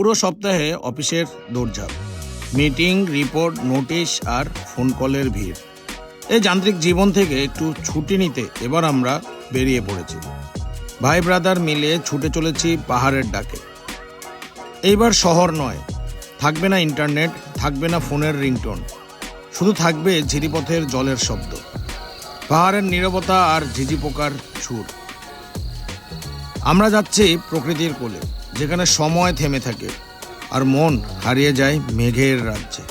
পুরো সপ্তাহে অফিসের দৌড়ঝাঁপ, মিটিং, রিপোর্ট, নোটিশ আর ফোন কলের ভিড়। এই যান্ত্রিক জীবন থেকে একটু ছুটি নিতে এবার আমরা বেরিয়ে পড়েছি। ভাই ব্রাদার মিলে ছুটে চলেছি পাহাড়ের ডাকে। এইবার শহর নয়, থাকবে না ইন্টারনেট, থাকবে না ফোনের রিংটোন, শুধু থাকবে ঝিরিপথের জলের শব্দ, পাহাড়ের নীরবতা আর ঝিঝি পোকার সুর। আমরা যাচ্ছি প্রকৃতির কোলে যেখানে সময় থেমে থাকে আর মন হারিয়ে যায় মেঘের রাজ্যে।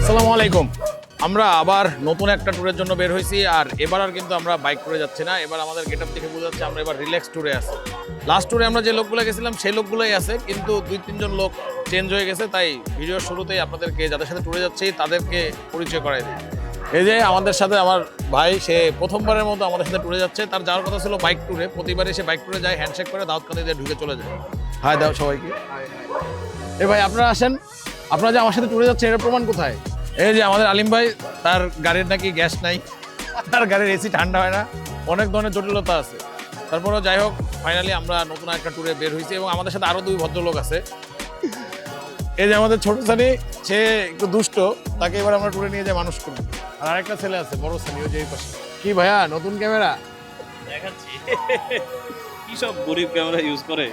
আসসালামু আলাইকুম। আমরা আবার নতুন একটা ট্যুরের জন্য বের হয়েছি আর এবার আর কিন্তু আমরা বাইক ট্যুরে যাচ্ছি না। এবার আমাদের গেট আপ দেখে বোঝা যাচ্ছে আমরা এবার রিল্যাক্স ট্যুরে আছি। লাস্ট ট্যুরে আমরা যে লোকগুলো গেছিলাম, সেই লোকগুলোই আছে, কিন্তু দুই, তিনজন লোক চেঞ্জ হয়ে গেছে, তাই ভিডিওর শুরুতেই আপনাদেরকে যাদের সাথে ট্যুরে যাচ্ছি, তাদেরকে পরিচয় করাই দিই। এই যে আমাদের সাথে আমার ভাই, সে প্রথমবারের মতো আমাদের সাথে ট্যুরে যাচ্ছে। তার যাওয়ার কথা ছিল বাইক ট্যুরে প্রতিবারই সে বাইক ট্যুরে যায় হ্যান্ডশেক করে দাওয়াত কাঁদি দিয়ে ঢুকে চলে যায়। হাই দাও সবাইকে। এ ভাই, আপনারা আসেন। আপনারা যে আমার সাথে ট্যুরে যাচ্ছে এর প্রমাণ কোথায়? এই যে আমাদের আলিম ভাই, তার গাড়ির নাকি গ্যাস নাই। তার গাড়ির এসি ঠান্ডা হয় না। অনেক ধরনের জটিলতা আছে। তারপরেও যাই হোক ফাইনালি আমরা নতুন একটা ট্যুরে বের হয়েছি এবং আমাদের সাথে আরও দুই ভদ্রলোক আছে। এই যে আমাদের ছোট সানি, সে একটু দুষ্ট। তাকে এবার আমরা ট্যুরে নিয়ে যাই মানুষ করব। আর আরেকটা ছেলে আছে বড় সানি ওই যে এই পাশে। কি ভাইয়া নতুন ক্যামেরা? দেখাচ্ছি। কি সব গরিব ক্যামেরা ইউজ করে?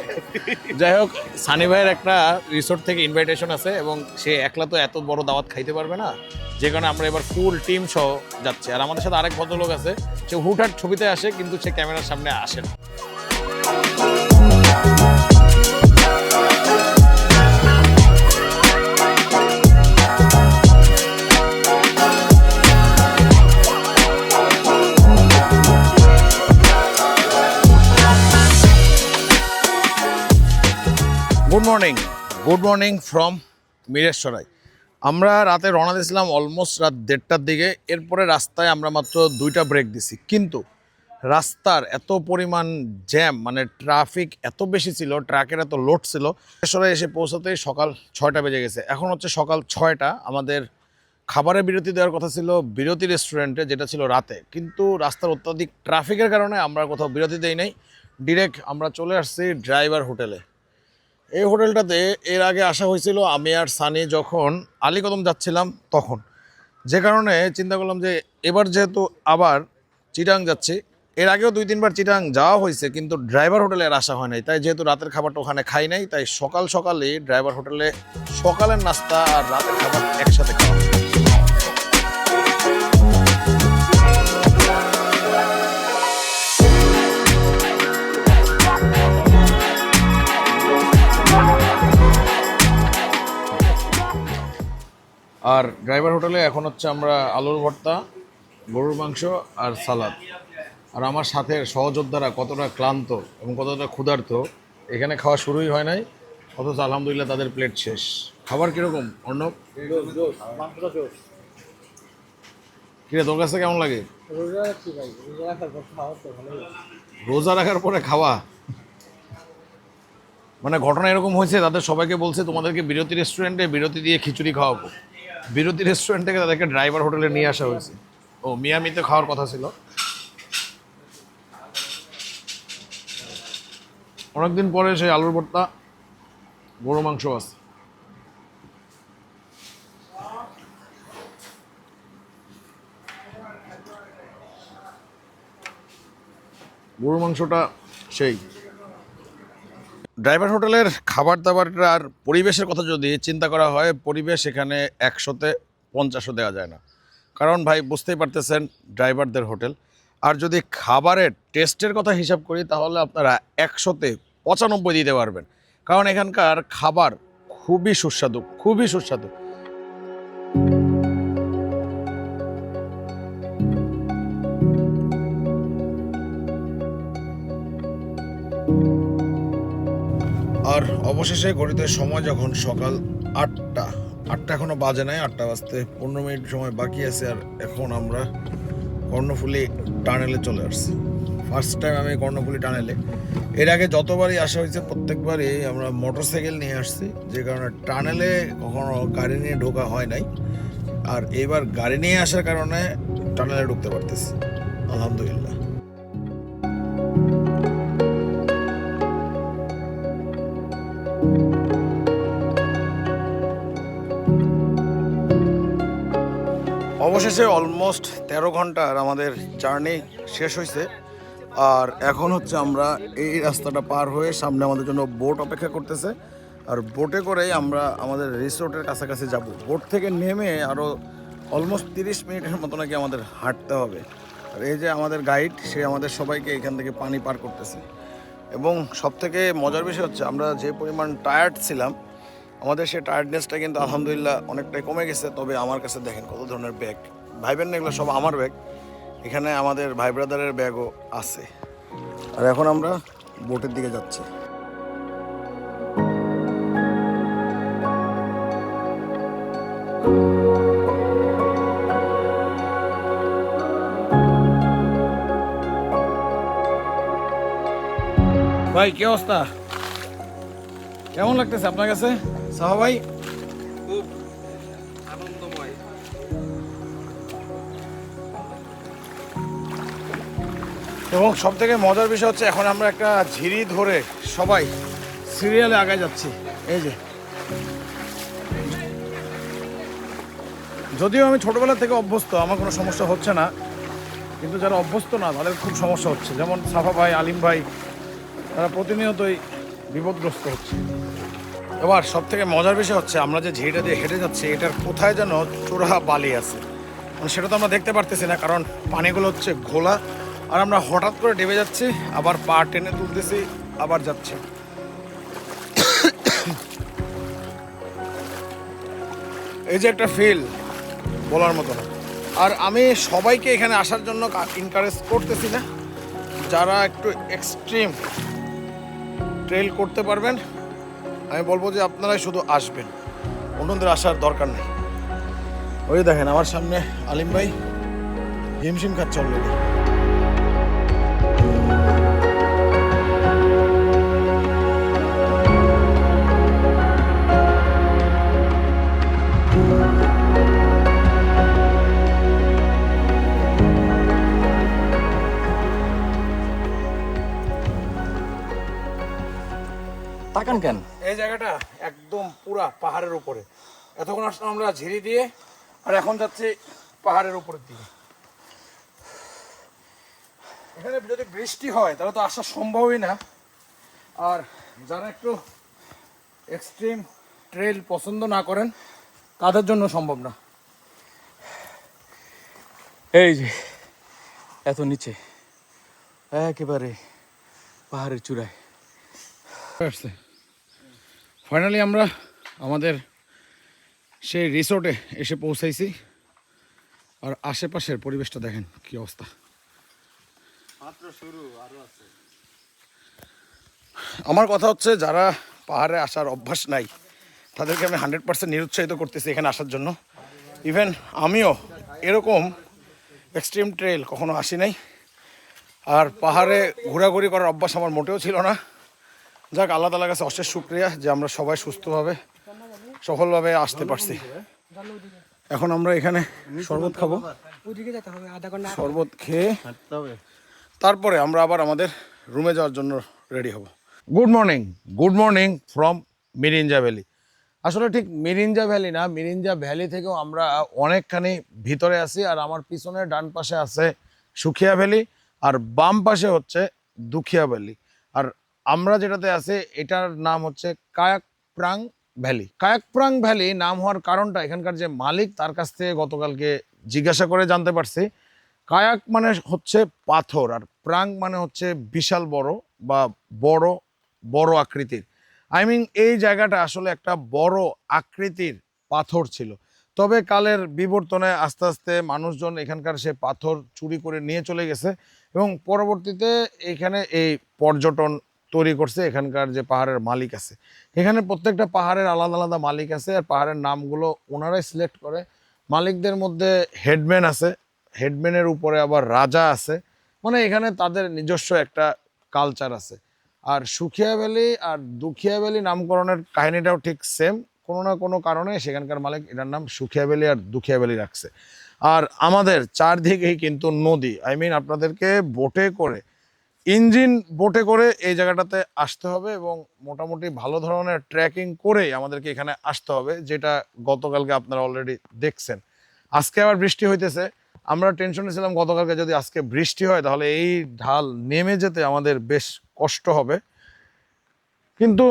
যাই হোক সানি ভাইয়ের একটা রিসোর্ট থেকে ইনভাইটেশন আছে এবং সে একলা তো এত বড় দাওয়াত খাইতে পারবে না। যে কারণে আমরা এবার ফুল টিম সহ যাচ্ছি। আর আমাদের সাথে আরেক ভদ্রলোক আছে সে হুটহাট ছবিতে আসে কিন্তু সে ক্যামেরার সামনে আসে না। Good morning good morning from Mirsharai আমরা রাতে রওনা দিয়েছিলাম অলমোস্ট রাত দেড়টার দিকে। এরপরে রাস্তায় আমরা মাত্র দুইটা ব্রেক দিছি কিন্তু রাস্তার এত পরিমাণ জ্যাম মানে ট্রাফিক এত বেশি ছিল ট্রাকের এত লোড ছিল। মিরেশ্বরাই এসে পৌঁছাতেই সকাল ছয়টা বেজে গেছে। এখন হচ্ছে সকাল ছয়টা। আমাদের খাবারের বিরতি দেওয়ার কথা ছিল বিরতি রেস্টুরেন্টে যেটা ছিল রাতে। কিন্তু রাস্তার অত্যাধিক ট্রাফিকের কারণে আমরা কোথাও বিরতি দেই নাই। ডিরেক্ট আমরা চলে আসছি ড্রাইভার হোটেলে এই হোটেলটাতে এর আগে আসা হয়েছিল আমি আর সানি যখন আলীকদম যাচ্ছিলাম তখন। যে কারণে চিন্তা করলাম যে এবার যেহেতু আবার চিটাং যাচ্ছি, এর আগেও দুই তিনবার চিটাং যাওয়া হয়েছে, কিন্তু ড্রাইভার হোটেলে আর আসা হয় নাই। তাই যেহেতু রাতের খাবারটা ওখানে খাই নাই, তাই সকাল সকালে ড্রাইভার হোটেলে সকালের নাস্তা আর রাতের খাবার একসাথে খাওয়া আর ড্রাইভার হোটেলে এখন হচ্ছে আমরা আলুর ভর্তা, গরুর মাংস আর সালাদ। আর আমার সাথে সহযোদ্ধারা কতটা ক্লান্ত এবং কতটা ক্ষুধার্ত, এখানে খাওয়া শুরুই হয় নাই, অথচ আলহামদুলিল্লাহ তাদের প্লেট শেষ। খাবার কীরকম, অর্ণব? কিরে, তোর কাছে কেমন লাগে? রোজা রাখার পরে খাওয়া। মানে ঘটনা এরকম হয়েছে, তাদের সবাইকে বলছে, তোমাদেরকে বিরতি রেস্টুরেন্টে বিরতি দিয়ে খিচুড়ি খাওয়াবো। বিরতি রেস্টুরেন্ট থেকে তাদেরকে ড্রাইভার হোটেলে নিয়ে আসা হয়েছে। ও, মিয়ামিতে খাওয়ার কথা ছিল। অনেকদিন পরে সেই আলুর ভর্তা গরু মাংস আছে। গরু মাংসটা সেই। ড্রাইভার হোটেলের খাবার দাবারটা আর পরিবেশের কথা যদি চিন্তা করা হয়, পরিবেশ এখানে একশোতে পঞ্চাশও দেওয়া যায় না। কারণ ভাই, বুঝতেই পারতেছেন ড্রাইভারদের হোটেল। আর যদি খাবারের টেস্টের কথা হিসাব করি, তাহলে আপনারা একশোতে পঁচানব্বই দিতে পারবেন। কারণ এখানকার খাবার খুবই সুস্বাদু খুবই সুস্বাদু। অবশেষে ঘড়িতে সময় যখন সকাল আটটা আটটা এখনও বাজে নাই, আটটা বাজতে পনেরো মিনিট সময় বাকি আছে আর এখন আমরা কর্ণফুলি টানেলে চলে আসছি। ফার্স্ট টাইম আমি কর্ণফুলি টানেলে। এর আগে যতবারই আসা হয়েছে, প্রত্যেকবারই আমরা মোটর সাইকেল নিয়ে আসছি, যে কারণে টানেলে কখনো গাড়ি নিয়ে ঢোকা হয় নাই। আর এবার গাড়ি নিয়ে আসার কারণে টানেলে ঢুকতে পারতেছি। আলহামদুলিল্লাহ। অবশেষে অলমোস্ট তেরো ঘণ্টার আমাদের জার্নি শেষ হয়েছে আর এখন হচ্ছে আমরা এই রাস্তাটা পার হয়ে সামনে আমাদের জন্য বোট অপেক্ষা করতেছে। আর বোটে করেই আমরা আমাদের রিসোর্টের কাছাকাছি যাব। বোট থেকে নেমে আরও অলমোস্ট তিরিশ মিনিটের মতো নাকি আমাদের হাঁটতে হবে। আর এই যে আমাদের গাইড সে আমাদের সবাইকে এখান থেকে পানি পার করতেছে। এবং সব থেকে মজার বিষয় হচ্ছে আমরা যে পরিমাণ টায়ার্ড ছিলাম আমাদের সেই টায়ার্ডনেসটা কিন্তু আলহামদুলিল্লাহ অনেকটাই কমে গেছে, তবে আমার কাছে দেখেন কত ধরনের ব্যাগ ভাইবেন না এগুলো সব আমার ব্যাগ এখানে আমাদের ভাই ব্রাদারের ব্যাগও আছে। আর এখন আমরা বোটের দিকে যাচ্ছি। ভাই, কি অবস্থা? কেমন লাগতেছে আপনার কাছে? সাহা ভাই খুব আনন্দময়। এবং সব থেকে মজার বিষয় হচ্ছে এখন আমরা একটা ঝিরি ধরে সবাই সিরিয়ালে আগায় যাচ্ছি। এই যে। যদিও আমি ছোটবেলা থেকে অভ্যস্ত আমার কোনো সমস্যা হচ্ছে না। কিন্তু যারা অভ্যস্ত না তাদের খুব সমস্যা হচ্ছে। যেমন সাফা ভাই আলিম ভাই তারা প্রতিনিয়তই বিপদগ্রস্ত হচ্ছে। এবার সব থেকে মজার বিষয় হচ্ছে, আমরা যে ঝিড়িটা দিয়ে হেঁটে যাচ্ছি, এটার কোথায় যেন চোরা বালি আছে। মানে সেটা তো আমরা দেখতে পারতেছি না, কারণ পানিগুলো হচ্ছে ঘোলা। আর আমরা হঠাৎ করে ডেবে যাচ্ছি, আবার পা টেনে তুলতেছি, আবার যাচ্ছি। এই যে একটা ফিল বলার মতো না। আর আমি সবাইকে এখানে আসার জন্য ইনকারেজ করতেছি না। যারা একটু এক্সট্রিম ট্রেল করতে পারবেন আমি বলব যে আপনারাই শুধু আসবেন। অন্যদের আসার দরকার নেই। ওই দেখেন, আমার সামনে আলিম ভাই হিমশিম খাচ্ছে অলরেডি তাকান কেন? এই জায়গাটা একদম পুরা পাহাড়ের উপরে। এতক্ষণ আসলাম আমরা ঝিরি দিয়ে, আর এখন যাচ্ছি পাহাড়ের উপরের দিকে। এখানে যদি বৃষ্টি হয়, তাহলে তো আসা সম্ভবই না। আর যারা একটু এক্সট্রিম ট্রেল পছন্দ না করেন, তাদের জন্য সম্ভব না। এই যে, এত নিচে, একেবারে পাহাড়ের চূড়ায়। আসছে। ফাইনালি আমরা আমাদের সেই রিসোর্টে এসে পৌঁছাইছি। আর আশেপাশের পরিবেশটা দেখেন কি অবস্থা। আমার কথা হচ্ছে যারা পাহাড়ে আসার অভ্যাস নাই তাদেরকে আমি হান্ড্রেড পার্সেন্ট নিরুৎসাহিত করতেছি এখানে আসার জন্য। ইভেন আমিও এরকম এক্সট্রিম ট্রেল কখনো আসি নাই। আর পাহাড়ে ঘোরাঘুরি করার অভ্যাস আমার মোটেও ছিল না। যাক, আল্লাহ তালার কাছে অশেষ শুক্রিয়া যে আমরা সবাই সুস্থভাবে, সফলভাবে আসতে পারছি। এখন আমরা এখানে শরবত খাব। শরবত খেয়ে তারপরে আমরা আবার আমাদের রুমে যাওয়ার জন্য রেডি হব। Good morning good morning from Mirinja valley আসলে ঠিক মিরিঞ্জা ভ্যালি না মিরিঞ্জা ভ্যালি থেকেও আমরা অনেকখানি ভিতরে আছি আর আমার পিছনের ডান পাশে আছে সুখিয়া ভ্যালি আর বাম পাশে হচ্ছে দুখিয়া ভ্যালি আর আমরা যেটাতে আছি, এটার নাম হচ্ছে কায়াক প্রাং ভ্যালি। কায়াক প্রাং ভ্যালি নাম হওয়ার কারণটা এখানকার যে মালিক, তার কাছ থেকে গতকালকে জিজ্ঞাসা করে জানতে পারছি। কায়াক মানে হচ্ছে পাথর আর প্রাং মানে হচ্ছে বিশাল বড় বা বড় বড় আকৃতির। আই মিন এই জায়গাটা আসলে একটা বড় আকৃতির পাথর ছিল। তবে কালের বিবর্তনে আস্তে আস্তে মানুষজন এখানকার সে পাথর চুরি করে নিয়ে চলে গেছে এবং পরবর্তীতে এখানে এই পর্যটন তৈরি করছে, এখানকার যে পাহাড়ের মালিক আছে। এখানে প্রত্যেকটা পাহাড়ের আলাদা আলাদা মালিক আছে আর পাহাড়ের নামগুলো ওনারাই সিলেক্ট করে। মালিকদের মধ্যে হেডম্যান আছে হেডম্যানের উপরে আবার রাজা আছে। মানে এখানে তাদের নিজস্ব একটা কালচার আছে। আর সুখিয়া ভ্যালি আর দুখিয়া ভ্যালি নামকরণের কাহিনীটাও ঠিক সেম কোনো না কোনো কারণে সেখানকার মালিক এটার নাম সুখিয়া ভ্যালি আর দুখিয়া ভ্যালি রাখছে। আর আমাদের চারদিকেই কিন্তু নদী। আই মিন আপনাদেরকে বোটে করে ইঞ্জিন বোটে করে এই জায়গাটাতে আসতে হবে এবং মোটামুটি ভালো ধরনের ট্রেকিং করেই আমাদেরকে এখানে আসতে হবে, যেটা গতকালকে আপনারা অলরেডি দেখছেন। আজকে আবার বৃষ্টি হইতেছে। আমরা টেনশনে ছিলাম, গতকালকে যদি আজকে বৃষ্টি হয় তাহলে এই ঢাল নেমে যেতে আমাদের বেশ কষ্ট হবে। কিন্তু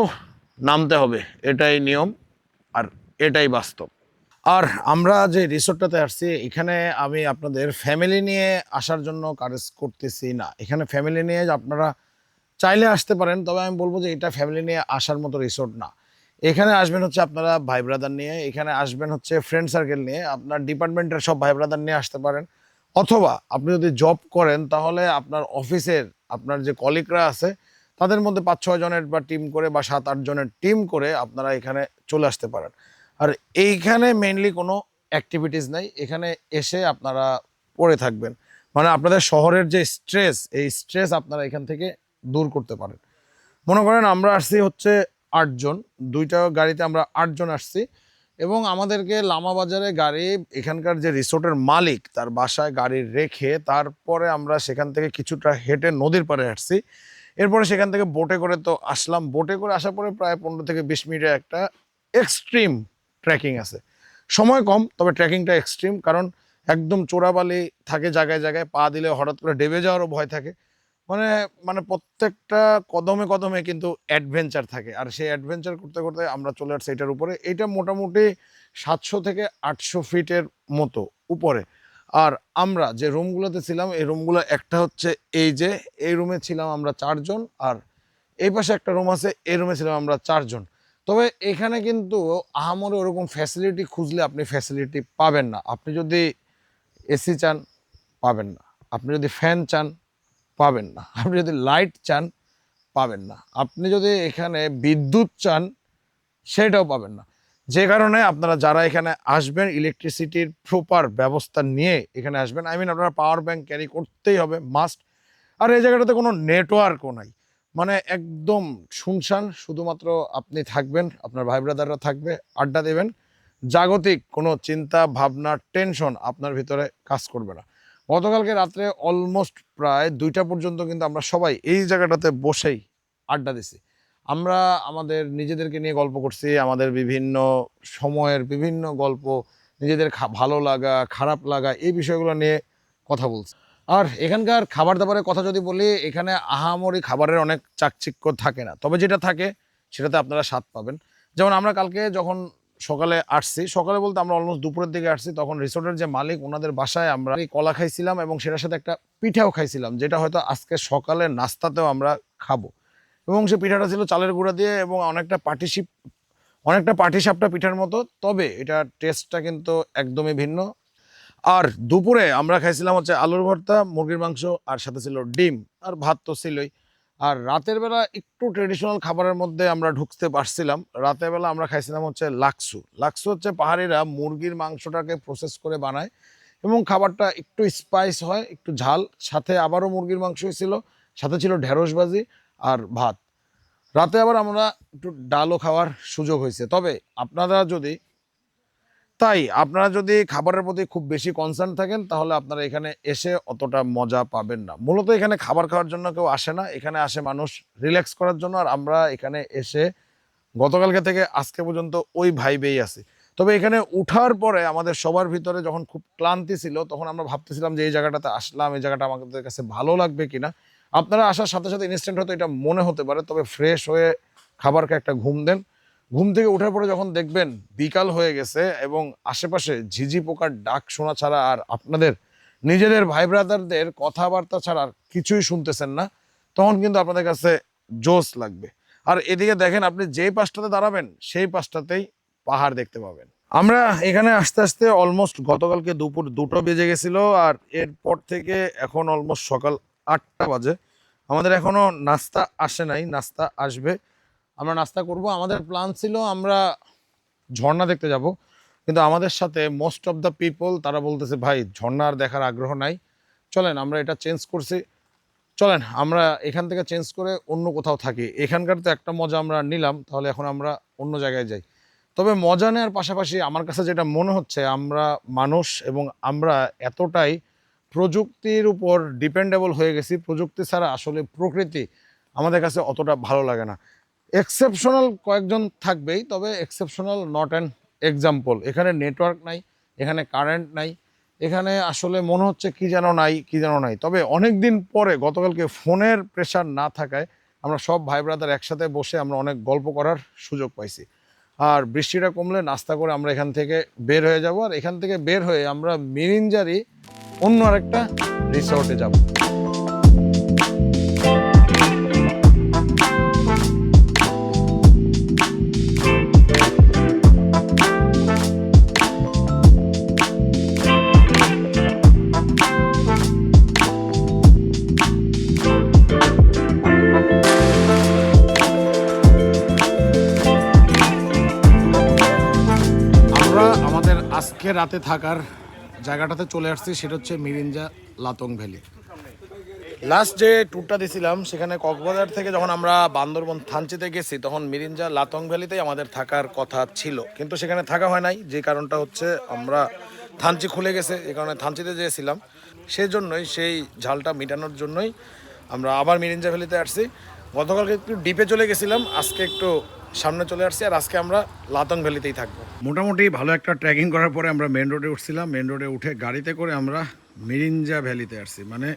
নামতে হবে, এটাই নিয়ম আর এটাই বাস্তব। আর আমরা যে রিসোর্টটাতে আসছি, এখানে আমি আপনাদের ফ্যামিলি নিয়ে আসার জন্য কারেজ করতেছি না। এখানে ফ্যামিলি নিয়ে আপনারা চাইলে আসতে পারেন, তবে আমি বলব যে এটা ফ্যামিলি নিয়ে আসার মতো রিসোর্ট না। এখানে আসবেন হচ্ছে আপনারা ভাই ব্রাদার নিয়ে, এখানে আসবেন হচ্ছে ফ্রেন্ড সার্কেল নিয়ে, আপনার ডিপার্টমেন্টের সব ভাই ব্রাদার নিয়ে আসতে পারেন। অথবা আপনি যদি জব করেন, তাহলে আপনার অফিসের আপনার যে কলিগরা আছে, তাদের মধ্যে পাঁচ ছয় জনের বা টিম করে বা সাত আট জনের টিম করে আপনারা এখানে চলে আসতে পারেন। আর এইখানে মেনলি কোনো অ্যাক্টিভিটিস নাই। এখানে এসে আপনারা পড়ে থাকবেন। মানে আপনাদের শহরের যে স্ট্রেস এই স্ট্রেস আপনারা এখান থেকে দূর করতে পারেন। মনে করেন আমরা আসছি হচ্ছে আটজন দুইটা গাড়িতে আমরা আটজন আসছি এবং আমাদেরকে লামা বাজারে গাড়ি, এখানকার যে রিসোর্টের মালিক, তার বাসায় গাড়ি রেখে তারপরে আমরা সেখান থেকে কিছুটা হেঁটে নদীর পাড়ে আসছি। এরপরে সেখান থেকে বোটে করে তো আসলাম। বোটে করে আসার পরে প্রায় পনেরো থেকে বিশ মিনিটের একটা এক্সট্রিম ট্রেকিং আছে। সময় কম, তবে ট্রেকিংটা এক্সট্রিম কারণ একদম চোরাবালি থাকে জায়গায় জায়গায়, পা দিলে হঠাৎ করে ডেবে যাওয়ারও ভয় থাকে। মানে মানে প্রত্যেকটা কদমে কদমে কিন্তু অ্যাডভেঞ্চার থাকে। আর সেই অ্যাডভেঞ্চার করতে করতে আমরা চলে আসছি এটার উপরে। এটা মোটামুটি সাতশো থেকে আটশো ফিটের মতো উপরে। আর আমরা যে রুমগুলোতে ছিলাম, এই রুমগুলো একটা হচ্ছে এই যে, এই রুমে ছিলাম আমরা চারজন, আর এই পাশে একটা রুম আছে, এই রুমে ছিলাম আমরা চারজন। তবে এখানে কিন্তু আহামরে ওরকম ফ্যাসিলিটি খুঁজলে আপনি ফ্যাসিলিটি পাবেন না। আপনি যদি এসি চান, পাবেন না। আপনি যদি ফ্যান চান, পাবেন না। আপনি যদি লাইট চান, পাবেন না। আপনি যদি এখানে বিদ্যুৎ চান, সেটাও পাবেন না। যে কারণে আপনারা যারা এখানে আসবেন ইলেকট্রিসিটির প্রপার ব্যবস্থা নিয়ে এখানে আসবেন আই মিন আপনারা পাওয়ার ব্যাংক ক্যারি করতেই হবে মাস্ট আর এই জায়গাটাতে কোনো নেটওয়ার্কও নাই। মানে একদম শুনশান, শুধুমাত্র আপনি থাকবেন, আপনার ভাই ব্রাদাররা থাকবে, আড্ডা দেবেন। জাগতিক কোনো চিন্তা, ভাবনা টেনশন আপনার ভিতরে কাজ করবে না। গতকালকে রাত্রে অলমোস্ট প্রায় দুইটা পর্যন্ত কিন্তু আমরা সবাই এই জায়গাটাতে বসেই আড্ডা দিছি। আমরা আমাদের নিজেদেরকে নিয়ে গল্প করছি, আমাদের বিভিন্ন সময়ের বিভিন্ন গল্প, নিজেদের ভালো লাগা, খারাপ লাগা, এই বিষয়গুলো নিয়ে কথা বলছি। আর এখানকার খাবার দাবারের কথা যদি বলি, এখানে আহামরি খাবারের অনেক চাকচিক্য থাকে না। তবে যেটা থাকে, সেটাতে আপনারা স্বাদ পাবেন। যেমন আমরা কালকে যখন সকালে আসছি, সকালে বলতে আমরা অলমোস্ট দুপুরের দিকে আসছি, তখন রিসোর্টের যে মালিক, ওনাদের বাসায় আমরা কলা খাইছিলাম এবং সেটার সাথে একটা পিঠাও খাইছিলাম, যেটা হয়তো আজকে সকালে নাস্তাতেও আমরা খাব। এবং সে পিঠাটা ছিল চালের গুঁড়া দিয়ে এবং অনেকটা পাটিসিপ অনেকটা পাটিসাপটা পিঠার মতো, তবে এটা টেস্টটা কিন্তু একদমই ভিন্ন। আর দুপুরে আমরা খাইছিলাম হচ্ছে আলুর ভর্তা, মুরগির মাংস, আর সাথে ছিল ডিম, আর ভাত তো ছিলই। আর রাতের বেলা একটু ট্রেডিশনাল খাবারের মধ্যে আমরা ঢুকতে পারছিলাম। রাতের বেলা আমরা খাইছিলাম হচ্ছে লাক্সু। লাক্সু হচ্ছে পাহাড়িরা মুরগির মাংসটাকে প্রসেস করে বানায় এবং খাবারটা একটু স্পাইস হয়, একটু ঝাল। সাথে আবারও মুরগির মাংসই ছিল, সাথে ছিল ঢেঁড়স ভাজি আর ভাত। রাতে আবার আমরা একটু ডালও খাওয়ার সুযোগ হয়েছে। তবে আপনারা যদি তাই আপনারা যদি খাবারের প্রতি খুব বেশি কনসার্ন থাকেন, তাহলে আপনারা এখানে এসে অতটা মজা পাবেন না। মূলত এখানে খাবার খাওয়ার জন্য কেউ আসে না। এখানে আসে মানুষ রিল্যাক্স করার জন্য, আর আমরা এখানে এসে গতকালকে থেকে আজকে পর্যন্ত ওই ভাইবেই আছি। তবে এখানে উঠার পরে আমাদের সবার ভিতরে যখন খুব ক্লান্তি ছিল, তখন আমরা ভাবতেছিলাম যে এই জায়গাটাতে আসলাম, এই জায়গাটা আমাদের কাছে ভালো লাগবে কিনা। আপনারা আসার সাথে সাথে ইনস্ট্যান্ট হয়তো এটা মনে হতে পারে, তবে ফ্রেশ হয়ে খাবারকে একটা ঘুম দেন। ঘুম থেকে ওঠার পরে যখন দেখবেন বিকাল হয়ে গেছে এবং আশেপাশে ঝিঝি পোকার ডাক শোনা ছাড়া আর আপনাদের নিজেদের ভাই ব্রাদারদের কথাবার্তা ছাড়া আর কিছুই শুনতেছেন না, তখন কিন্তু আপনাদের কাছে জোশ লাগবে। আর এদিকে দেখেন আপনি যেই পাশটাতে দাঁড়াবেন, সেই পাশটাতেই পাহাড় দেখতে পাবেন। আমরা এখানে আস্তে আস্তে অলমোস্ট গতকালকে দুপুর দুটো বেজে গেছিল আর এরপর থেকে এখন অলমোস্ট সকাল আটটা বাজে। আমাদের এখনও নাস্তা আসে নাই, নাস্তা আসবে। আমরা নাস্তা করব। আমাদের প্ল্যান ছিল আমরা ঝর্ণা দেখতে যাব, কিন্তু আমাদের সাথে মোস্ট অফ দ্য পিপল তারা বলতেছে, ভাই, ঝর্ণা আর দেখার আগ্রহ নাই। চলেন, আমরা এটা চেঞ্জ করছি। চলেন, আমরা এখান থেকে চেঞ্জ করে অন্য কোথাও থাকি। এখানকার তো একটা মজা আমরা নিলাম, তাহলে এখন আমরা অন্য জায়গায় যাই। তবে মজা নেওয়ার পাশাপাশি আমার কাছে যেটা মনে হচ্ছে, আমরা মানুষ এবং আমরা এতটাই প্রযুক্তির উপর ডিপেন্ডেবল হয়ে গেছি। প্রযুক্তি ছাড়া আসলে প্রকৃতি আমাদের কাছে অতটা ভালো লাগে না। এক্সেপশনাল কয়েকজন থাকবেই, তবে এক্সেপশনাল নট অ্যান এক্সাম্পল এখানে নেটওয়ার্ক নাই, এখানে কারেন্ট নাই, এখানে আসলে মনে হচ্ছে কি যেন নাই, কি যেন নাই। তবে অনেক দিন পরে গতকালকে ফোনের প্রেশার না থাকায় আমরা সব ভাই ব্রাদার একসাথে বসে আমরা অনেক গল্প করার সুযোগ পাইছি। আর বৃষ্টিটা কমলে নাস্তা করে আমরা এখান থেকে বের হয়ে যাব আর এখান থেকে বের হয়ে আমরা মিরিঞ্জারি অন্য আরেকটা রিসর্টে যাব। আজকে রাতে থাকার জায়গাটাতে চলে আসছি, সেটা হচ্ছে মিরিঞ্জা লাতং ভ্যালি। লাস্ট যে ট্যুরটা দিয়েছিলাম সেখানে কক্সবাজার থেকে যখন আমরা বান্দরবন থানচিতে গেছি, তখন মিরিঞ্জা লাতং ভ্যালিতেই আমাদের থাকার কথা ছিল। কিন্তু সেখানে থাকা হয় নাই, যে কারণটা হচ্ছে আমরা থানচি খুলে গেছে এই কারণে থানচিতে যেয়েছিলাম। সেই জন্যই সেই ঝালটা মেটানোর জন্যই আমরা আবার মিরিঞ্জা ভ্যালিতে আসছি। গতকালকে একটু ডিপে চলে গেছিলাম, আজকে একটু সামনে চলে আসছি আর আজকে আমরা লাতং ভ্যালিতেই থাকব। মোটামুটি ভালো একটা ট্রেকিং করার পরে আমরা মেন রোডে উঠছিলাম। মেন রোডে উঠে গাড়িতে করে আমরা মিরিঞ্জা ভ্যালিতে আসছি। মানে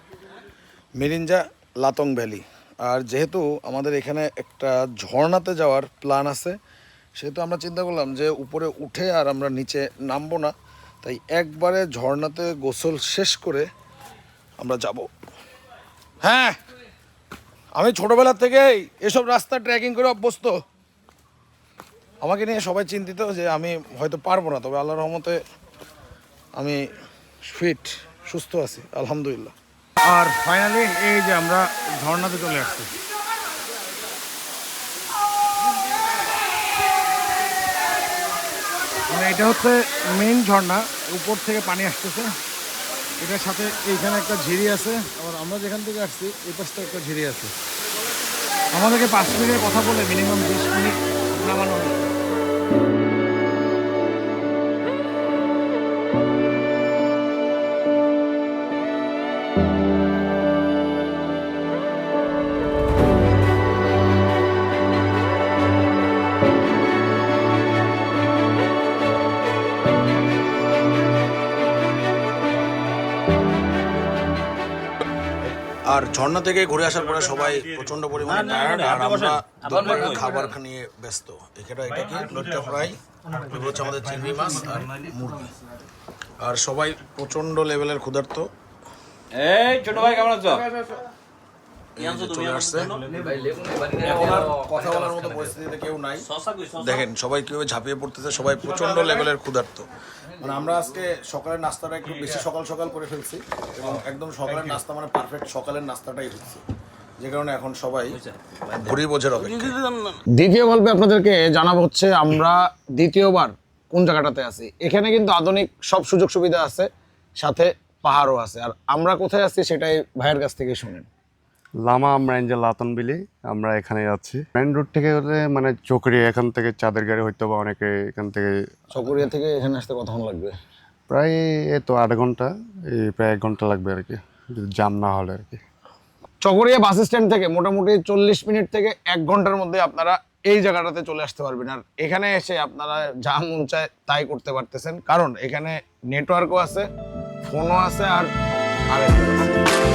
মিরিঞ্জা লাতং ভ্যালি। আর যেহেতু আমাদের এখানে একটা ঝর্ণাতে যাওয়ার প্ল্যান আছে সেহেতু আমরা চিন্তা করলাম যে উপরে উঠে আর আমরা নিচে নামবো না। তাই একবারে ঝর্ণাতে গোসল শেষ করে আমরা যাব। হ্যাঁ আমি ছোটবেলা থেকেই এসব রাস্তা ট্রেকিং করে অভ্যস্ত। আমাকে নিয়ে সবাই চিন্তিত যে আমি হয়তো পারব না, তবে আল্লাহর রহমতে আমি ফিট সুস্থ আছি, আলহামদুলিল্লাহ। আর ফাইনালি এই যে আমরা ঝর্ণাতে চলে আসছি। মানে এটা হচ্ছে মেইন ঝর্ণা, উপর থেকে পানি আসতেছে। এটার সাথে এইখানে একটা ঝিরি আছে, আবার আমরা যেখান থেকে আসছি, এই পাশটা একটা ঝিরি আছে। আমাদেরকে পাঁচ মিনিটের কথা বলে মিনিমাম বিশ মিনিট নামানো হয়েছে আর ঝর্ণা থেকে ঘুরে আসার পরে সবাই প্রচণ্ড পরিমাণে টায়ার্ড আর আমরা দুপুরে খাবার নিয়ে ব্যস্ত। এটা এটা কি? লটটা ফ্রাই এগুলো হচ্ছে আমাদের চিংড়ি মাছ আর মুরগি। আর সবাই প্রচণ্ড লেভেলের ক্ষুধার্ত। এই ছোট ভাই কেমন আছো? চলে আসছে। কথা বলার মতো পরিস্থিতিতে কেউ নাই। দেখেন সবাই কীভাবে ঝাঁপিয়ে পড়তেছে সবাই প্রচণ্ড লেভেলের ক্ষুধার্ত। মানে আমরা আজকে সকালের নাস্তাটা একটু বেশি সকাল সকাল করে ফেলছি এবং একদম সকালের নাস্তা মানে পারফেক্ট সকালের নাস্তাটাই হচ্ছে। যে কারণে এখন সবাই ভুরি বোঝের দ্বিতীয় গল্পে আপনাদেরকে জানাব হচ্ছে আমরা দ্বিতীয়বার কোন জায়গাটাতে আছি। এখানে কিন্তু আধুনিক সব সুযোগ সুবিধা আছে সাথে পাহাড়ও আছে। আর আমরা কোথায় আছি সেটাই ভাইয়ের কাছ থেকে শুনেন। লামা আমরা এঞ্জেল লাতনবিলি আমরা এখানে যাচ্ছি। মেন রোড থেকে হলে মানে চকরি এখান থেকে চাঁদের গাড়ি হইতে বা অনেকে এখান থেকে চকরিয়া থেকে এখানে আসতে কতক্ষণ লাগবে? প্রায় এই তো আধ ঘণ্টা এই প্রায় এক ঘণ্টা লাগবে আর কি যদি জাম না হলে আর কি। চকরিয়া বাস স্ট্যান্ড থেকে মোটামুটি চল্লিশ মিনিট থেকে এক ঘণ্টার মধ্যে আপনারা এই জায়গাটাতে চলে আসতে পারবেন। আর এখানে এসে আপনারা যা মন চায় তাই করতে পারতেছেন। কারণ এখানে নেটওয়ার্কও আছে ফোনও আছে আর কারেন্ট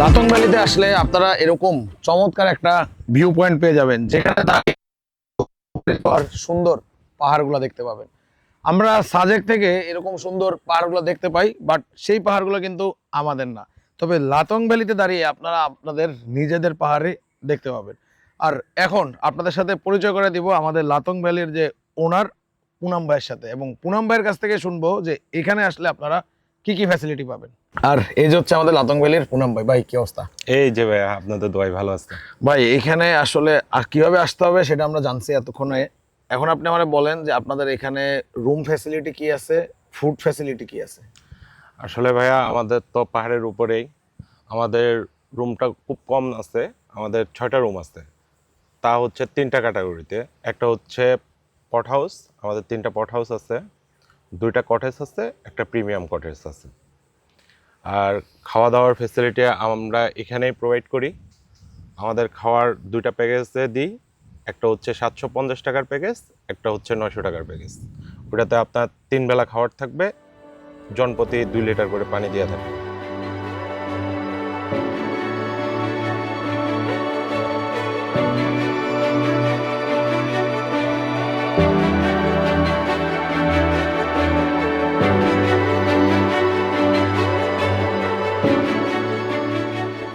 লাতং ভ্যালিতে আসলে আপনারা এরকম চমৎকার একটা ভিউ পয়েন্ট পেয়ে যাবেন, যেখানে সুন্দর পাহাড়গুলো দেখতে পাবেন। আমরা সাজেক থেকে এরকম সুন্দর পাহাড়গুলো দেখতে পাই বাট সেই পাহাড়গুলো কিন্তু আমাদের না। তবে লাতং ভ্যালিতে দাঁড়িয়ে আপনারা আপনাদের নিজেদের পাহাড়ে দেখতে পাবেন। আর এখন আপনাদের সাথে পরিচয় করে দিব আমাদের লাতং ভ্যালির যে ওনার পুনাম ভাইয়ের সাথে। এবং পুনাম ভাইয়ের কাছ থেকে শুনব যে এখানে আসলে আপনারা কি কি ফ্যাসিলিটি পাবেন? আর এই যে হচ্ছে আমাদের লাতং ভ্যালির পুনাম ভাই ভাই কি অবস্থা? এই যে ভাই আপনাদের দোয়াই ভালো আছে। ভাই এখানে আসলে আর কীভাবে আসতে হবে সেটা আমরা জানছি এতক্ষণে। এখন আপনি আমাকে বলেন যে আপনাদের এখানে রুম ফ্যাসিলিটি কি আছে ফুড ফ্যাসিলিটি কি আছে? আসলে ভাইয়া আমাদের তো পাহাড়ের উপরেই। আমাদের রুমটা খুব কম আছে আমাদের ছয়টা রুম আছে। তা হচ্ছে তিনটা ক্যাটাগরিতে একটা হচ্ছে পট হাউস আমাদের তিনটা পট হাউস আছে। দুইটা কটেজ আছে, একটা প্রিমিয়াম কটেজ আছে। আর খাওয়া দাওয়ার ফেসিলিটি আমরা এখানেই প্রোভাইড করি। আমাদের খাওয়ার দুইটা প্যাকেজে দিই, একটা হচ্ছে সাতশো পঞ্চাশ টাকার প্যাকেজ একটা হচ্ছে নয়শো টাকার প্যাকেজ ওটাতে আপনার তিন বেলা খাওয়ার থাকবে, জনপ্রতি দুই লিটার করে পানি দেওয়া থাকবে।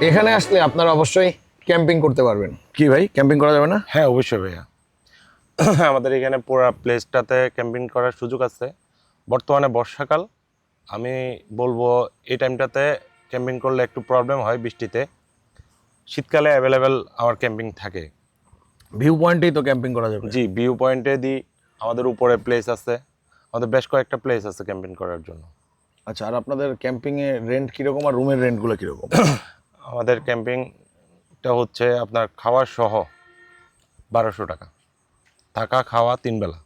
এখানে আসলে আপনারা অবশ্যই ক্যাম্পিং করতে পারবেন। কি ভাই ক্যাম্পিং করা যাবে না? হ্যাঁ অবশ্যই ভাইয়া। আমাদের এখানে পুরো প্লেসটাতে ক্যাম্পিং করার সুযোগ আছে। বর্তমানে বর্ষাকাল আমি বলব এই টাইমটাতে ক্যাম্পিং করলে একটু প্রবলেম হয় বৃষ্টিতে। শীতকালে অ্যাভেলেবেল আমার ক্যাম্পিং থাকে। ভিউ পয়েন্টেই তো ক্যাম্পিং করা যাবে। জি ভিউ পয়েন্টে দিই আমাদের উপরে প্লেস আছে। আমাদের বেশ কয়েকটা প্লেস আছে ক্যাম্পিং করার জন্য। আচ্ছা আর আপনাদের ক্যাম্পিং এর রেন্ট কীরকম আর রুমের রেন্টগুলো কীরকম? আমাদের ক্যাম্পিংটা হচ্ছে আপনার খাওয়ার সহ বারোশো টাকা। থাকা খাওয়া তিন বেলা।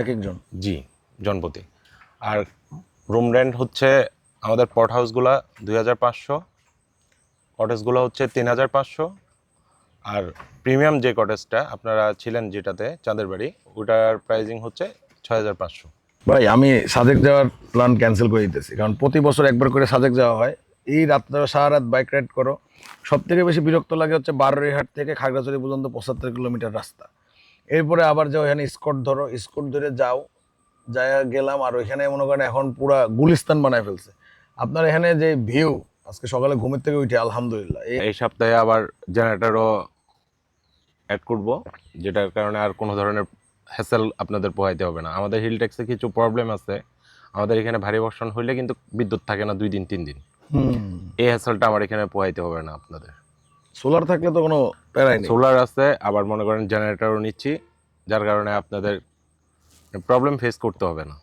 এক একজন? জি জনপতি আর রুম রেন্ট হচ্ছে আমাদের পট হাউসগুলা দুই হাজার পাঁচশো কটেজগুলো হচ্ছে তিন হাজার পাঁচশো। আর প্রিমিয়াম যে কটেজটা আপনারা ছিলেন যেটাতে চাঁদের বাড়ি ওটার প্রাইজিং হচ্ছে ছয় হাজার পাঁচশো। ভাই আমি সাজেক যাওয়ার প্ল্যান ক্যান্সেল করে দিতেছি। কারণ প্রতি বছর একবার করে সাজেক যাওয়া হয়। এই রাত্রে সারা রাত বাইক রাইড করো। সব থেকে বেশি বিরক্ত লাগে হচ্ছে বারোয়ারিহাট থেকে খাগড়াছড়ি পর্যন্ত পঁচাত্তর কিলোমিটার রাস্তা। এরপরে আবার যাও এখানে স্কট ধরো। স্কট ধরে যাও, যাই গেলাম, আর ওইখানে মনে করেন এখন পুরা গুলিস্তান বানায় ফেলছে। আপনার এখানে যে ভিউ, আজকে সকালে ঘুমের থেকে উঠে আলহামদুলিল্লাহ। এই এই সপ্তাহে আবার জেনারেটরও অ্যাড করব, যেটার কারণে আর কোনো ধরনের হ্যাসেল আপনাদের পোহাইতে হবে না। আমাদের হিল ট্যাক্সে কিছু প্রবলেম আছে। আমাদের এখানে ভারী বর্ষণ হইলে কিন্তু বিদ্যুৎ থাকে না দুই দিন, তিন দিন। এই হ্যাসেলটা আমার এখানে পোহাইতে হবে না আপনাদের। সোলার থাকলে তো কোনো প্যারাই নেই। সোলার আছে আবার মনে করেন জেনারেটরও নিচ্ছি যার কারণে আপনাদের প্রবলেম ফেস করতে হবে না।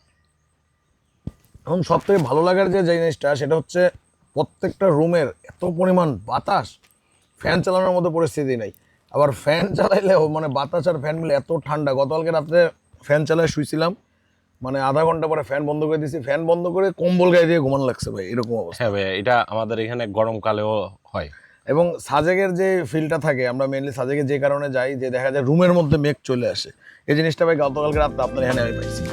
এখন সব থেকে ভালো লাগার যে জিনিসটা সেটা হচ্ছে প্রত্যেকটা রুমের এত পরিমাণ বাতাস ফ্যান চালানোর মতো পরিস্থিতি নেই। আবার ফ্যান চালাইলেও মানে বাতাস আর ফ্যান মিলে এত ঠান্ডা। গতকালকে রাত্রে ফ্যান চালায় শুয়েছিলাম মানে আধা ঘণ্টা পরে ফ্যান বন্ধ করে দিয়েছি ফ্যান বন্ধ করে কম্বল গায়ে দিয়ে ঘুমানো লাগছে ভাই এরকম অবস্থা। হ্যাঁ ভাই এটা আমাদের এখানে গরমকালেও হয়। এবং সাজেকের যে ফিলটা থাকে আমরা মেনলি সাজেকে যে কারণে যাই যে দেখা যায় রুমের মধ্যে মেঘ চলে আসে। এই জিনিসটা ভাই গতকালকে রাত আপনার এখানে আমি পাইছি।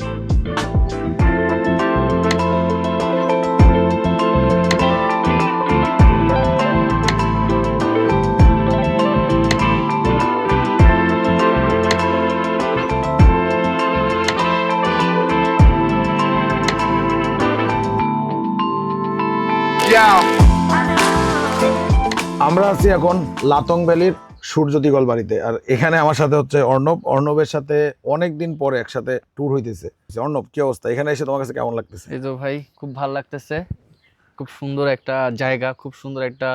আমরা আছি এখন লাতং ভ্যালির সূর্য দিগল বাড়িতে আর এখানে আমার সাথে হচ্ছে অর্ণব। অর্ণবের সাথে অনেক দিন পরে একসাথে ট্যুর হইতেছে। অর্ণব কি অবস্থা? এখানে এসে তোমার কাছে কেমন লাগতেছে? এই তো ভাই খুব ভালো লাগতেছে। খুব সুন্দর একটা জায়গা খুব সুন্দর একটা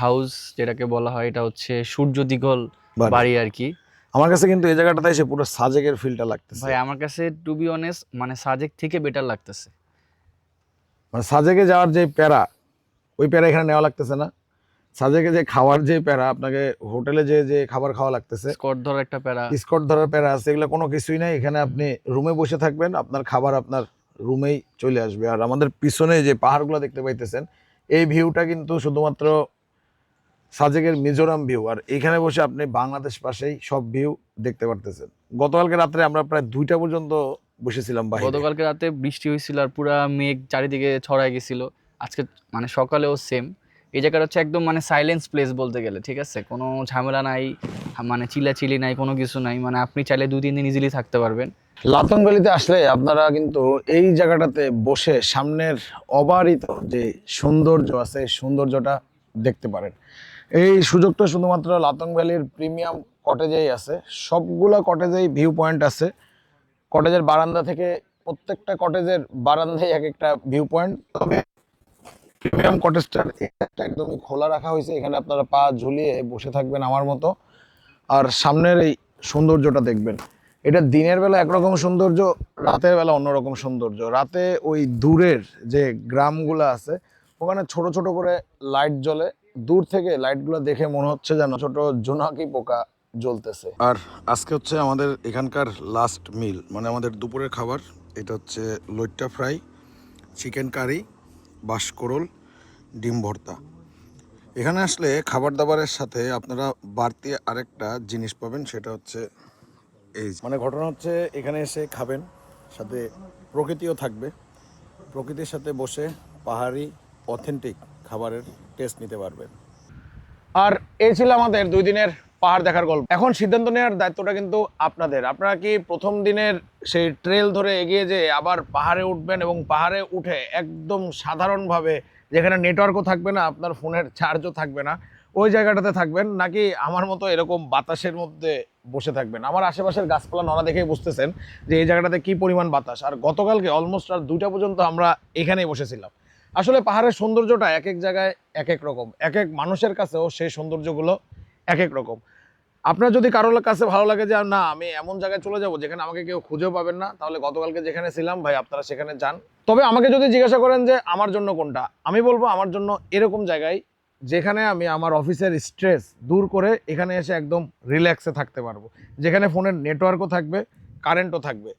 হাউস যেটাকে বলা হয় এটা হচ্ছে সূর্য দিগল বাড়ি। বাড়ি আর কি। আমার কাছে কিন্তু এই জায়গাটাতে এসে পুরো সাজেকের ফিলটা লাগতেছে। ভাই আমার কাছে টু বি অনেস্ট মানে সাজেক থেকে বেটার লাগতেছে। মানে সাজেকে যাওয়ার যে প্যারা ওই প্যারা এখানে নেওয়া লাগতেছে না। সাজেকে যে খাওয়ার যে প্যারা আপনাকে হোটেলে যে যে খাবার খাওয়া লাগতেছে স্কট ধরার একটা প্যারা। স্কট ধরার প্যারা আছে এগুলো কোনো কিছুই নাই। এখানে আপনি রুমে বসে থাকবেন আপনার খাবার আপনার রুমেই চলে আসবে। আর আমাদের পিছনে যে পাহাড়গুলো দেখতে পাইতেছেন এই ভিউটা কিন্তু শুধুমাত্র সাজেকের মিজোরাম ভিউ। আর এখানে বসে আপনি বাংলাদেশ পাশেই সব ভিউ দেখতে পারতেছেন। গতকালকে রাত্রে আমরা প্রায় দুইটা পর্যন্ত বসেছিলাম বাইরে গতকালকে রাতে বৃষ্টি হয়েছিল আর পুরা মেঘ চারিদিকে ছড়ায় গেছিল। আজকে মানে সকালেও সেম এই জায়গাটা হচ্ছে একদম মানে সাইলেন্স প্লেস বলতে গেলে ঠিক আছে? কোনো ঝামেলা নাই মানে চিলাচিলি নাই কোনো কিছু নাই। মানে আপনি চাইলে দু তিন দিন ইজিলি থাকতে পারবেন। লাতং ভ্যালিতে আসলে আপনারা কিন্তু এই জায়গাটাতে বসে সামনের অবারিত যে সৌন্দর্য আছে সৌন্দর্যটা দেখতে পারেন। এই সুযোগটা শুধুমাত্র লাতন ভ্যালির প্রিমিয়াম কটেজেই আছে। সবগুলো কটেজেই ভিউ পয়েন্ট আছে। কটেজের বারান্দা থেকে প্রত্যেকটা কটেজের বারান্দায় এক একটা ভিউ পয়েন্ট তবে প্রিমিয়াম কটেজটার একটা একদমই খোলা রাখা হয়েছে। এখানে আপনারা পা ঝুলিয়ে বসে থাকবেন আমার মতো। আর সামনের এই সৌন্দর্যটা দেখবেন। এটা দিনের বেলা একরকম সৌন্দর্য, রাতের বেলা অন্যরকম সৌন্দর্য। রাতে ওই দূরের যে গ্রামগুলো আছে, ওখানে ছোট ছোট করে লাইট জ্বলে। দূর থেকে লাইটগুলো দেখে মনে হচ্ছে যেন ছোট জোনাকি পোকা জ্বলতেছে। আর আজকে হচ্ছে আমাদের এখানকার লাস্ট মিল মানে আমাদের দুপুরের খাবার এটা হচ্ছে লইট্টা ফ্রাই চিকেন কারি বাঁশকরল ডিম ভর্তা। এখানে আসলে খাবার দাবারের সাথে আপনারা বাড়তি আরেকটা জিনিস পাবেন সেটা হচ্ছে এই মানে ঘটনা হচ্ছে এখানে এসে খাবেন সাথে প্রকৃতিও থাকবে। প্রকৃতির সাথে বসে পাহাড়ি অথেন্টিক খাবারের টেস্ট নিতে পারবেন। আর এই ছিল আমাদের দুই দিনের পাহাড় দেখার গল্প। এখন সিদ্ধান্ত নেওয়ার দায়িত্বটা কিন্তু আপনাদের। আপনারা কি প্রথম দিনের সেই ট্রেল ধরে এগিয়ে যেয়ে আবার পাহাড়ে উঠবেন এবং পাহাড়ে উঠে একদম সাধারণভাবে যেখানে নেটওয়ার্কও থাকবে না, আপনার ফোনের চার্জও থাকবে না, ওই জায়গাটাতে থাকবেন নাকি আমার মতো এরকম বাতাসের মধ্যে বসে থাকবেন? আমার আশেপাশের গাছপালা নড়া দেখেই বুঝতেছেন যে এই জায়গাটাতে কি পরিমাণ বাতাস। আর গতকালকে অলমোস্ট আর দুইটা পর্যন্ত আমরা এখানেই বসেছিলাম। আসলে পাহাড়ের সৌন্দর্যটা এক এক জায়গায় এক এক রকম। এক এক মানুষের কাছেও সেই সৌন্দর্যগুলো এক এক রকম। আপনার যদি কারোর কাছে ভালো লাগে যে, না, আমি এমন জায়গায় চলে যাব যেখানে আমাকে কেউ খুঁজেও পাবেন না, তাহলে গতকালকে যেখানে ছিলাম, ভাই, আপনারা সেখানে যান। তবে আমাকে যদি জিজ্ঞাসা করেন যে, আমার জন্য কোনটা? আমি বলব, আমার জন্য এরকম জায়গায় যেখানে আমি আমার অফিসের স্ট্রেস দূর করে এখানে এসে একদম রিল্যাক্সে থাকতে পারব। যেখানে ফোনের নেটওয়ার্কও থাকবে কারেন্টও থাকবে,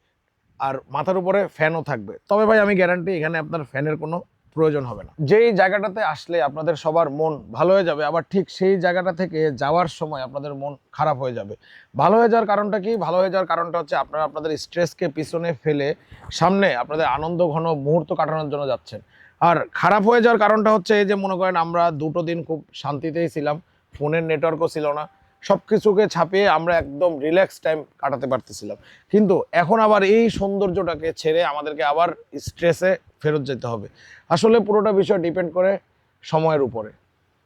আর মাথার উপরে ফ্যানও থাকবে। তবে ভাই, আমি গ্যারান্টি এখানে আপনার ফ্যানের কোনো প্রয়োজন হবে না। যেই জায়গাটাতে আসলে আপনাদের সবার মন ভালো হয়ে যাবে, আবার ঠিক সেই জায়গাটা থেকে যাওয়ার সময় আপনাদের মন খারাপ হয়ে যাবে। ভালো হয়ে যাওয়ার কারণটা কি? ভালো হয়ে যাওয়ার কারণটা হচ্ছে আপনারা আপনাদের স্ট্রেসকে পিছনে ফেলে সামনে আপনাদের আনন্দ ঘন মুহূর্ত কাটানোর জন্য যাচ্ছেন। আর খারাপ হয়ে যাওয়ার কারণটা হচ্ছে এই যে মনে করেন আমরা দুটো দিন খুব শান্তিতেই ছিলাম, ফোনের নেটওয়ার্কও ছিল না সব কিছুকে ছাপিয়ে আমরা একদম রিল্যাক্স টাইম কাটাতে পারতেছিলাম। কিন্তু এখন আবার এই সৌন্দর্যটাকে ছেড়ে আমাদেরকে আবার স্ট্রেসে ফেরত যেতে হবে। আসলে পুরোটা বিষয় ডিপেন্ড করে সময়ের উপরে।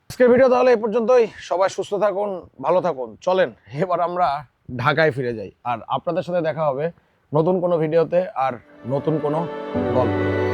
আজকের ভিডিও তাহলে এ পর্যন্তই। সবাই সুস্থ থাকুন, ভালো থাকুন। চলেন, এবার আমরা ঢাকায় ফিরে যাই। আর আপনাদের সাথে দেখা হবে নতুন কোনো ভিডিওতে আর নতুন কোনো গল্প।